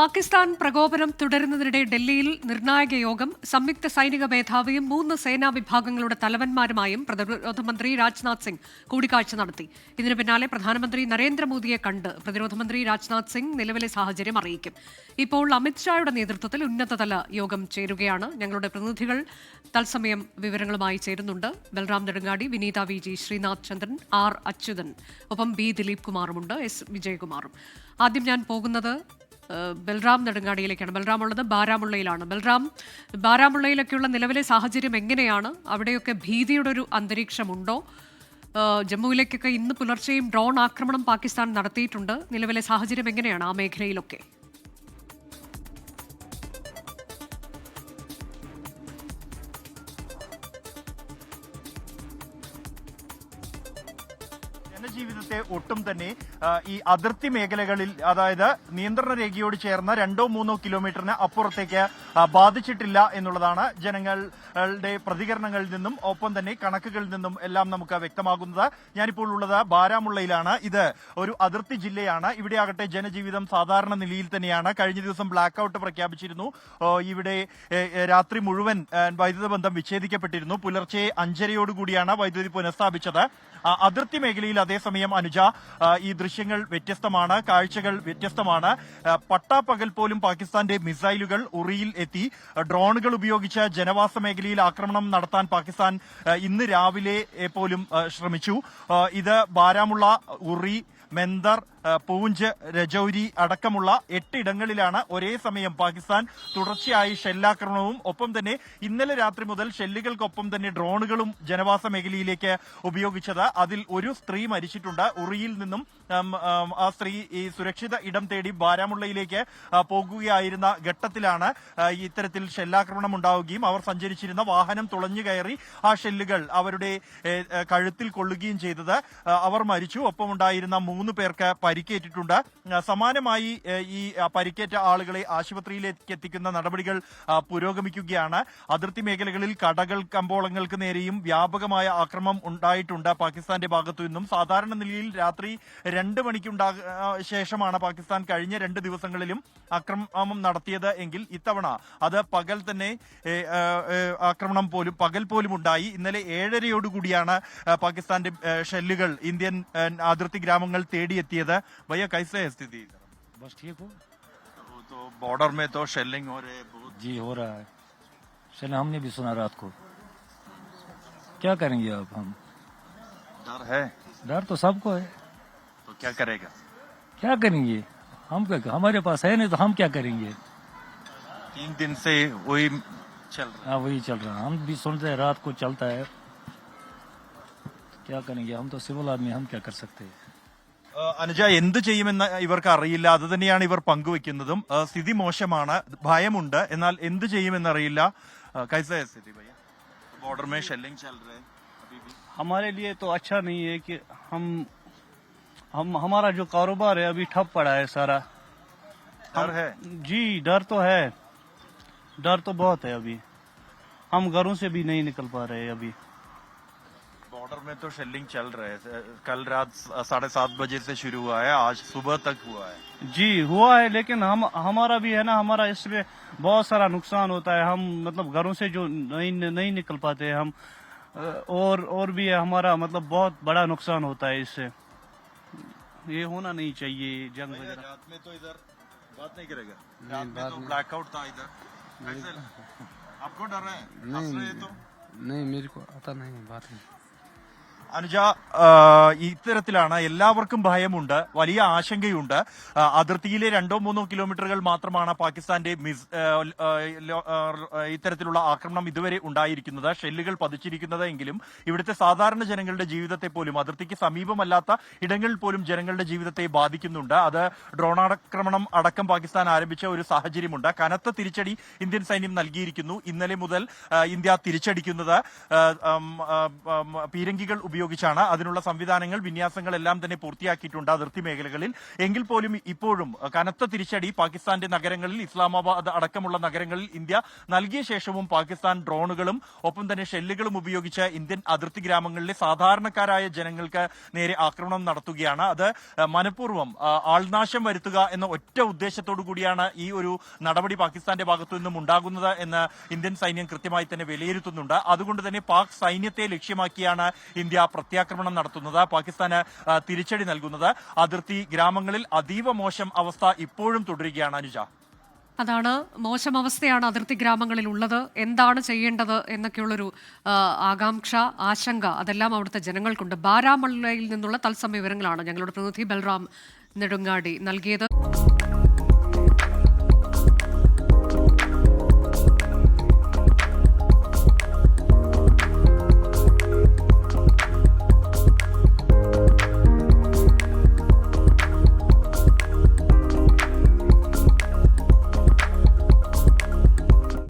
പാകിസ്ഥാൻ പ്രകോപനം തുടരുന്നതിനിടെ ഡൽഹിയിൽ നിർണായക യോഗം സംയുക്ത സൈനിക മേധാവിയും മൂന്ന് സേനാ വിഭാഗങ്ങളുടെ തലവന്മാരുമായും പ്രതിരോധ മന്ത്രി രാജ്നാഥ് സിംഗ് കൂടിക്കാഴ്ച നടത്തി. ഇതിനു പിന്നാലെ പ്രധാനമന്ത്രി നരേന്ദ്രമോദിയെ കണ്ട് പ്രതിരോധ മന്ത്രി രാജ്നാഥ് സിംഗ് നിലവിലെ സാഹചര്യം അറിയിക്കും. ഇപ്പോൾ അമിത്ഷായുടെ നേതൃത്വത്തിൽ ഉന്നതതല യോഗം ചേരുകയാണ്. ഞങ്ങളുടെ പ്രതിനിധികൾ തത്സമയം വിവരങ്ങളുമായി ചേരുന്നുണ്ട്. Balram Nedungadi Vineetha V G Sreenath Chandran R Achuthan ഒപ്പം ബി ദിലീപ് കുമാറുമുണ്ട് എസ് വിജയകുമാറും. ആദ്യം ഞാൻ പോകുന്നത് ബൽറാം നെടുങ്ങാടിയിലേക്കാണ്. ബൽറാം ഉള്ളത് ബാരാമുള്ളയിലാണ്. ബൽറാം ബാരാമുള്ളയിലൊക്കെയുള്ള നിലവിലെ സാഹചര്യം എങ്ങനെയാണ്? അവിടെയൊക്കെ ഭീതിയുടെ ഒരു അന്തരീക്ഷമുണ്ടോ ജമ്മുവിലേക്കൊക്കെ ഇന്ന് പുലർച്ചെയും ഡ്രോൺ ആക്രമണം പാകിസ്ഥാൻ നടത്തിയിട്ടുണ്ട്. നിലവിലെ സാഹചര്യം എങ്ങനെയാണ് ആ മേഖലയിലൊക്കെ? ജനജീവിതത്തെ ഒട്ടും തന്നെ ഈ അതിർത്തി മേഖലകളിൽ അതായത് നിയന്ത്രണ രേഖയോട് ചേർന്ന രണ്ടോ മൂന്നോ കിലോമീറ്ററിന് അപ്പുറത്തേക്ക് ബാധിച്ചിട്ടില്ല എന്നുള്ളതാണ് ജനങ്ങളുടെ പ്രതികരണങ്ങളിൽ നിന്നും ഒപ്പം തന്നെ കണക്കുകളിൽ നിന്നും എല്ലാം നമുക്ക് വ്യക്തമാകുന്നത്. ഞാനിപ്പോൾ ഉള്ളത് ബാരാമുള്ളയിലാണ്. ഇത് ഒരു അതിർത്തി ജില്ലയാണ്. ഇവിടെയാകട്ടെ ജനജീവിതം സാധാരണ നിലയിൽ തന്നെയാണ്. കഴിഞ്ഞ ദിവസം ബ്ലാക്ക് ഔട്ട് പ്രഖ്യാപിച്ചിരുന്നു ഇവിടെ രാത്രി മുഴുവൻ വൈദ്യുത ബന്ധം വിച്ഛേദിക്കപ്പെട്ടിരുന്നു. പുലർച്ചെ അഞ്ചരയോടുകൂടിയാണ് വൈദ്യുതി പുനഃസ്ഥാപിച്ചത്. അതിർത്തി മേഖലയിൽ അതേസമയം അനുജ ഈ ദൃശ്യങ്ങൾ വ്യത്യസ്തമാണ്. കാഴ്ചകൾ വ്യത്യസ്തമാണ്. പട്ടാപ്പകൽ പോലും പാകിസ്ഥാന്റെ മിസൈലുകൾ ഉറിയിൽ എത്തി. ഡ്രോണുകൾ ഉപയോഗിച്ച് ജനവാസ മേഖലയിൽ ആക്രമണം നടത്താൻ പാകിസ്ഥാൻ ഇന്ന് രാവിലെ പോലും ശ്രമിച്ചു. ഇത് ബാരാമുള്ള ഉറി മെന്തർ പൂഞ്ച് രജൌരി അടക്കമുള്ള എട്ടിടങ്ങളിലാണ് ഒരേ സമയം പാകിസ്ഥാൻ തുടർച്ചയായി ഷെല്ലാക്രമണവും ഒപ്പം തന്നെ ഇന്നലെ രാത്രി മുതൽ ഷെല്ലുകൾക്കൊപ്പം തന്നെ ഡ്രോണുകളും ജനവാസ മേഖലയിലേക്ക് ഉപയോഗിച്ചത്. അതിൽ ഒരു സ്ത്രീ മരിച്ചിട്ടുണ്ട്. ഉറിയിൽ നിന്നും ആ സ്ത്രീ ഈ സുരക്ഷിത ഇടം തേടി ബാരാമുള്ളയിലേക്ക് പോകുകയായിരുന്ന ഘട്ടത്തിലാണ് ഇത്തരത്തിൽ ഷെല്ലാക്രമണം ഉണ്ടാവുകയും അവർ സഞ്ചരിച്ചിരുന്ന വാഹനം തുളഞ്ഞു കയറി ആ ഷെല്ലുകൾ അവരുടെ കഴുത്തിൽ കൊള്ളുകയും ചെയ്തത്. അവർ മരിച്ചു. ഒപ്പമുണ്ടായിരുന്ന മൂന്ന് പേർക്ക് പരിക്കേറ്റിട്ടുണ്ട്. സമാനമായി ഈ പരിക്കേറ്റ ആളുകളെ ആശുപത്രിയിലേക്ക് എത്തിക്കുന്ന നടപടികൾ പുരോഗമിക്കുകയാണ്. അതിർത്തി മേഖലകളിൽ കടകൾ കമ്പോളങ്ങൾക്ക് നേരെയും വ്യാപകമായ ആക്രമം ഉണ്ടായിട്ടുണ്ട് പാകിസ്ഥാന്റെ ഭാഗത്തു നിന്നും. സാധാരണ നിലയിൽ രാത്രി രണ്ട് മണിക്കുണ്ടാ ശേഷമാണ് പാകിസ്ഥാൻ കഴിഞ്ഞ രണ്ട് ദിവസങ്ങളിലും ആക്രമണം നടത്തിയത് എങ്കിൽ ഇത്തവണ അത് പകൽ തന്നെ ആക്രമണം പോലും പകൽ പോലും ഉണ്ടായി ഇന്നലെ ഏഴരയോടുകൂടിയാണ് പാകിസ്ഥാന്റെ ഷെല്ലുകൾ ഇന്ത്യൻ അതിർത്തി ഗ്രാമങ്ങൾ തേടിയെത്തിയത് भैया कैसे है स्थिति बस ठीक हो वो तो बॉर्डर में तो शेलिंग हो रहे हैं बहुत जी हो रहा है चले हमने भी सुना रात को क्या करेंगे अब हम डर है डर तो सबको है तो क्या करेगा क्या करेंगे हम क्या हमारे पास है नहीं तो हम क्या करेंगे तीन दिन से वही चल रहा हाँ वही चल रहा है हम भी सुनते हैं रात को चलता है क्या करेंगे हम तो सिविल आदमी हम क्या कर सकते हैं ആ, അനുജ എന്ത് ചെയ്യുമെന്ന് ഇവർക്ക് അറിയില്ല അത് തന്നെയാണ് ഇവർ പങ്കുവെക്കുന്നതും ആ, സ്ഥിതി മോശമാണ് ഭയമുണ്ട് എന്നാൽ എന്ത് ചെയ്യുമെന്ന് അറിയില്ല ആ, कैसे है स्थिति भैया बॉर्डर में शेलिंग चल रहे हैं अभी भी हमारे लिए तो अच्छा नहीं है कि हम हम हमारा जो कारोबार है अभी ठप पड़ा है सारा डर है जी डर तो है डर तो बहुत है अभी हम घरों से भी नहीं निकल पा रहे अभी बॉर्डर में तो शेलिंग चल रहे थे। कल रात साढ़े सात बजे से शुरू हुआ है आज सुबह तक हुआ है। जी हुआ है लेकिन हम हमारा भी है ना हमारा इसमें बहुत सारा नुकसान होता है। हम मतलब घरों से जो नहीं नहीं निकल पाते हैं हम और और भी है हमारा मतलब बहुत बड़ा नुकसान होता है इससे। ये होना नहीं चाहिए जंग वगैरह। रात में तो इधर बात नहीं करेगा। रात में तो ब्लैकआउट था इधर। आपको डर है? रहे तो? नहीं मेरे को आता नहीं बात। नहीं അനുജ ഇത്തരത്തിലാണ് എല്ലാവർക്കും ഭയമുണ്ട് വലിയ ആശങ്കയുണ്ട്. അതിർത്തിയിലെ രണ്ടോ മൂന്നോ കിലോമീറ്ററുകൾ മാത്രമാണ് പാകിസ്ഥാന്റെ ഇത്തരത്തിലുള്ള ആക്രമണം ഇതുവരെ ഉണ്ടായിരിക്കുന്നത്. ഷെല്ലുകൾ പതിച്ചിരിക്കുന്നത് എങ്കിലും ഇവിടുത്തെ സാധാരണ ജനങ്ങളുടെ ജീവിതത്തെ പോലും അതിർത്തിക്ക് സമീപമല്ലാത്ത ഇടങ്ങളിൽ പോലും ജനങ്ങളുടെ ജീവിതത്തെ ബാധിക്കുന്നുണ്ട്. അത് ഡ്രോണാക്രമണം അടക്കം പാകിസ്ഥാൻ ആരംഭിച്ച ഒരു സാഹചര്യമുണ്ട്. കനത്ത തിരിച്ചടി ഇന്ത്യൻ സൈന്യം നൽകിയിരിക്കുന്നു. ഇന്നലെ മുതൽ ഇന്ത്യ തിരിച്ചടിക്കുന്നത് പീരങ്കികൾ ഉപയോഗിച്ച് ഉപയോഗിച്ചാണ് അതിനുള്ള സംവിധാനങ്ങൾ വിന്യാസങ്ങൾ എല്ലാം തന്നെ പൂർത്തിയാക്കിയിട്ടുണ്ട് അതിർത്തി മേഖലകളിൽ. എങ്കിൽ പോലും ഇപ്പോഴും കനത്ത തിരിച്ചടി പാകിസ്ഥാന്റെ നഗരങ്ങളിൽ ഇസ്ലാമാബാദ് അടക്കമുള്ള നഗരങ്ങളിൽ ഇന്ത്യ നൽകിയ ശേഷവും പാകിസ്ഥാൻ ഡ്രോണുകളും ഒപ്പം തന്നെ ഷെല്ലുകളും ഉപയോഗിച്ച് ഇന്ത്യൻ അതിർത്തി ഗ്രാമങ്ങളിലെ സാധാരണക്കാരായ ജനങ്ങൾക്ക് നേരെ ആക്രമണം നടത്തുകയാണ്. അത് മനഃപൂർവം ആൾനാശം വരുത്തുക എന്ന ഒറ്റ ഉദ്ദേശത്തോടു കൂടിയാണ് ഈ ഒരു നടപടി പാകിസ്ഥാന്റെ ഭാഗത്തു നിന്നും ഉണ്ടാകുന്നത് എന്ന് ഇന്ത്യൻ സൈന്യം കൃത്യമായി തന്നെ വിലയിരുത്തുന്നുണ്ട്. അതുകൊണ്ട് തന്നെ പാക് സൈന്യത്തെ ലക്ഷ്യമാക്കിയാണ് ഇന്ത്യ പ്രത്യാക്രമണം നടത്തുന്നത് പാകിസ്ഥാന് തിരിച്ചടി നൽകുന്നത്. അതിർത്തി ഗ്രാമങ്ങളിൽ അതീവ മോശം അവസ്ഥ ഇപ്പോഴും തുടരുകയാണ് അനുജ. അതാണ് മോശം അവസ്ഥയാണ് അതിർത്തി ഗ്രാമങ്ങളിൽ ഉള്ളത്. എന്താണ് ചെയ്യേണ്ടത് എന്നൊക്കെയുള്ളൊരു ആകാംക്ഷ ആശങ്ക അതെല്ലാം അവിടുത്തെ ജനങ്ങൾക്കുണ്ട്. ബാരാമള്ളയിൽ നിന്നുള്ള തത്സമയ വിവരങ്ങളാണ് ഞങ്ങളുടെ പ്രതിനിധി ബൽറാം നെടുങ്ങാടി നൽകിയത്.